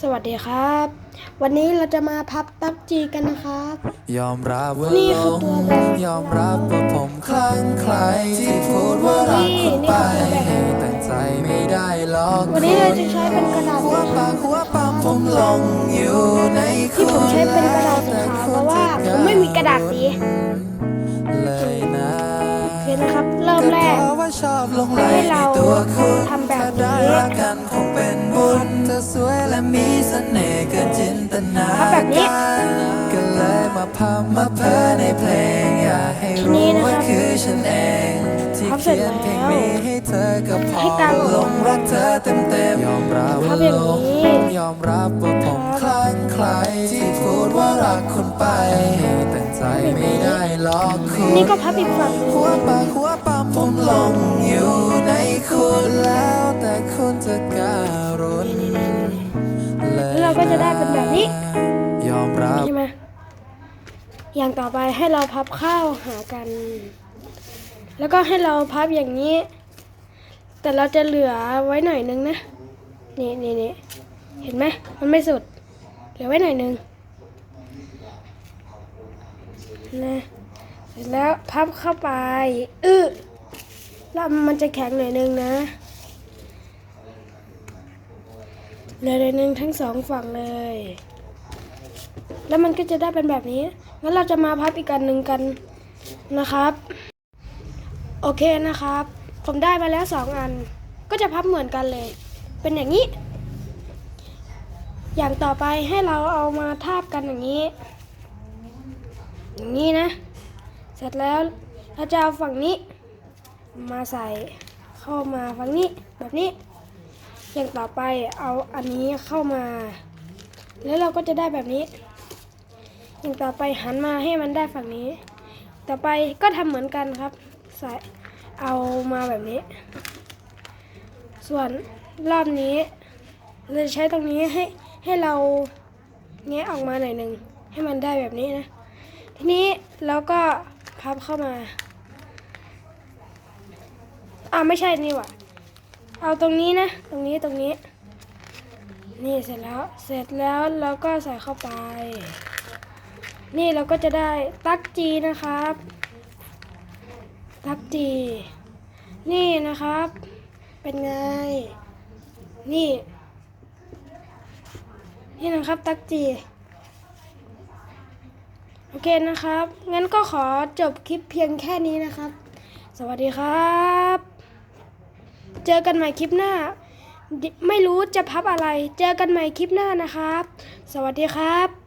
สวัสดีครับ วันนี้เราจะมาพับตับจีกันนะครับ ยอมรับว่านี่หลคืองตัวแบบยอมรับว่าผมคลั่งไคล้ที่พูดว่ารักคุณไปนี่นี่คือตัวแบบแต่ใจไม่ได้หรอกวันนี้เราจะใช้เป็นกระดาษหัวปากหัวปั๊มผมลงอยู่ในที่ผมใช้เป็นกระดาษสีขาวเพราะว่าผมไม่มีกระดาษสีเลยนะโอเคนะครับ เริ่มแรกเพราะว่าชอบลงไหลให้ในเราตัวคุณทำแบบนี้ ถ้าได้รักกันคงเป็นบุญเธอสวยและมีเสน่ห์เกินจินตนาพับแบบนี้การก็เลยมาพำมาเพ้อในเพลงอยากให้ทีนี้รู้นะครับว่าคือฉันเอง ที่พับเสร็เขีจยนเพลงแล้วนี้ให้เธอก็พอให้กางออกหลงรักเธอเต็มเต็มๆยอมรับพัว่าบหอย่างลงนี้ยอมรับว่าผมค ลั่งไคล้ที่พูดว่ารักคุณไปแต่ใจไม่ได้หรอกคุณนี่ก็พับอีกฝั่งหนึ่งหัวปากหัวปั๊มผมลงอยู่ในคุณแล้วแต่คุณจะการุณเลยแล้วเราก็จะได้เป็นแบบนี้ ยอมรับใช่ไหมอย่างต่อไปให้เราพับข้าวหากัน แล้วก็ให้เราพับอย่างนี้ แต่เราจะเหลือไว้หน่อยนึงนะนี่นี่นี่เห็นไหมมันไม่สุด เหลือไว้หน่อยนึงนะเสร็จแล้วพับเข้าไปอื้อแล้วมันจะแข็งหน่อยนึงนะเหลือหน่อยนึงทั้งสองฝั่งเลย แล้วมันก็จะได้เป็นแบบนี้งั้นเราจะมาพับอีกอันหนึ่งกันนะครับ โอเคนะครับ ผมได้มาแล้วสองอัน ก็จะพับเหมือนกันเลย เป็นอย่างนี้ อย่างต่อไปให้เราเอามาทาบกันอย่างนี้ อย่างนี้นะ เสร็จแล้วเราจะเอาฝั่งนี้ มาใส่เข้ามาฝั่งนี้แบบนี้ อย่างต่อไปเอาอันนี้เข้ามา แล้วเราก็จะได้แบบนี้ อย่างต่อไปหันมาให้มันได้ฝั่งนี้ ต่อไปก็ทำเหมือนกันครับ ใส่เอามาแบบนี้ ส่วนรอบนี้เราจะใช้ตรงนี้ให้ ให้เราแงะออกมาหน่อยหนึ่งให้มันได้แบบนี้นะ ทีนี้เราก็พับเข้ามา อ่าไม่ใช่นี่หว่าเอาตรงนี้นะ ตรงนี้ตรงนี้ นี่เสร็จแล้วเสร็จแล้วเราก็ใส่เข้าไป นี่เราก็จะได้ตักจีนะครับ ตักจี นี่นะครับ เป็นไง นี่ นี่นะครับ ตักจี โอเคนะครับ งั้นก็ขอจบคลิปเพียงแค่นี้นะครับ สวัสดีครับ เจอกันใหม่คลิปหน้า ไม่รู้จะพับอะไร เจอกันใหม่คลิปหน้านะครับ สวัสดีครับ